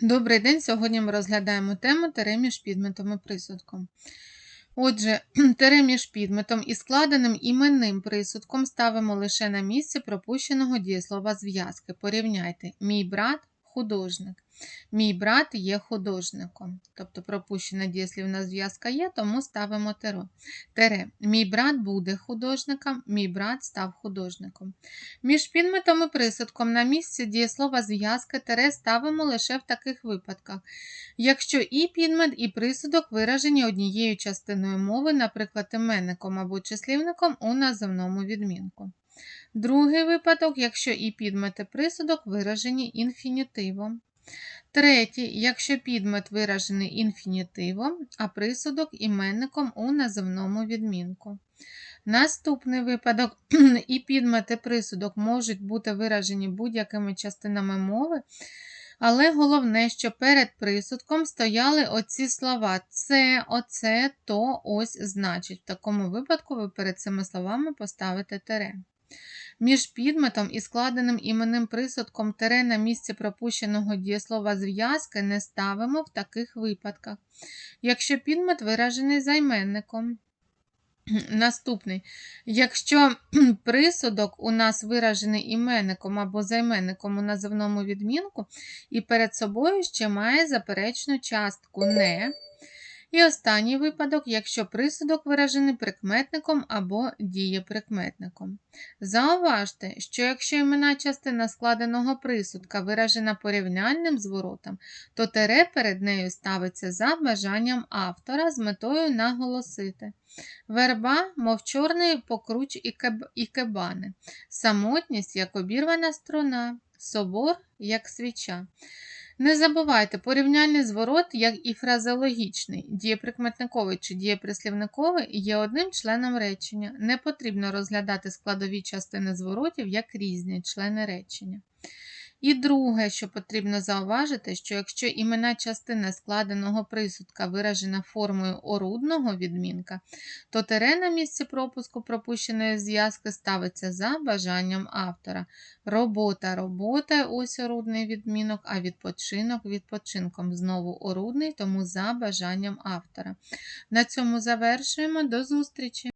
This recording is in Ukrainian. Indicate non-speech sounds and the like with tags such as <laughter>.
Добрий день! Сьогодні ми розглядаємо тему тере між підметом і присудком. Отже, <clears throat> тере між підметом і складеним іменним присудком ставимо лише на місце пропущеного дієслова зв'язки. Порівняйте, мій брат художник. Мій брат є художником. Тобто пропущена дієслівна зв'язка є, тому ставимо теро. тере. Мій брат буде художником, мій брат став художником. Між підметом і присудком на місці дієслова зв'язки тере ставимо лише в таких випадках. Якщо і підмет, і присудок виражені однією частиною мови, наприклад, іменником або числівником у називному відмінку. Другий випадок, якщо і підмет, і присудок виражені інфінітивом. Третій, якщо підмет виражений інфінітивом, а присудок іменником у називному відмінку. Наступний випадок <clears throat> і підмет, і присудок можуть бути виражені будь-якими частинами мови, але головне, що перед присудком стояли оці слова це, оце, то, ось, значить. В такому випадку ви перед цими словами поставите тере. Між підметом і складеним іменним присудком тере на місці пропущеного дієслова зв'язки не ставимо в таких випадках. Якщо підмет виражений займенником. <clears throat> Наступний. Якщо <clears throat> присудок у нас виражений іменником або займенником у називному відмінку, і перед собою ще має заперечну частку не. І останній випадок, якщо присудок виражений прикметником або дієприкметником. Зауважте, що якщо імена частина складеного присудка виражена порівняльним зворотом, то тере перед нею ставиться за бажанням автора з метою наголосити. Верба, мов чорний покруч і, кеб... і кебани, самотність як обірвана струна, собор як свіча. Не забувайте, порівняльний зворот, як і фразеологічний, дієприкметниковий чи дієприслівниковий, є одним членом речення. Не потрібно розглядати складові частини зворотів як різні члени речення. І друге, що потрібно зауважити, що якщо імена частини складеного присудка виражена формою орудного відмінка, то тере на місці пропуску пропущеної зв'язки ставиться за бажанням автора. Робота, робота ось орудний відмінок, а відпочинок відпочинком. Знову орудний, тому за бажанням автора. На цьому завершуємо. До зустрічі!